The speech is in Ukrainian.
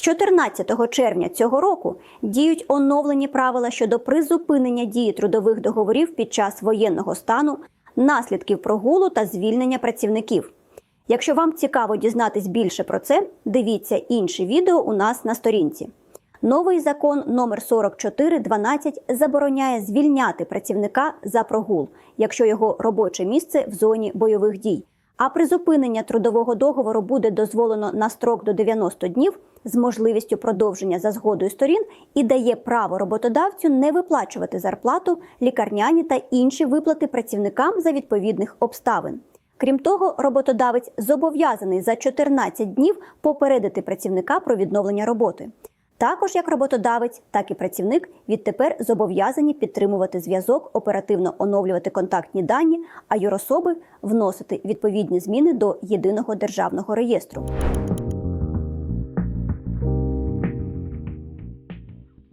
З 14 червня цього року діють оновлені правила щодо призупинення дії трудових договорів під час воєнного стану, наслідків прогулу та звільнення працівників. Якщо вам цікаво дізнатись більше про це, дивіться інші відео у нас на сторінці. Новий закон номер 4412 забороняє звільняти працівника за прогул, якщо його робоче місце в зоні бойових дій. А призупинення трудового договору буде дозволено на строк до 90 днів з можливістю продовження за згодою сторін і дає право роботодавцю не виплачувати зарплату, лікарняні та інші виплати працівникам за відповідних обставин. Крім того, роботодавець зобов'язаний за 14 днів попередити працівника про відновлення роботи. Також як роботодавець, так і працівник відтепер зобов'язані підтримувати зв'язок, оперативно оновлювати контактні дані, а юрособи вносити відповідні зміни до єдиного державного реєстру.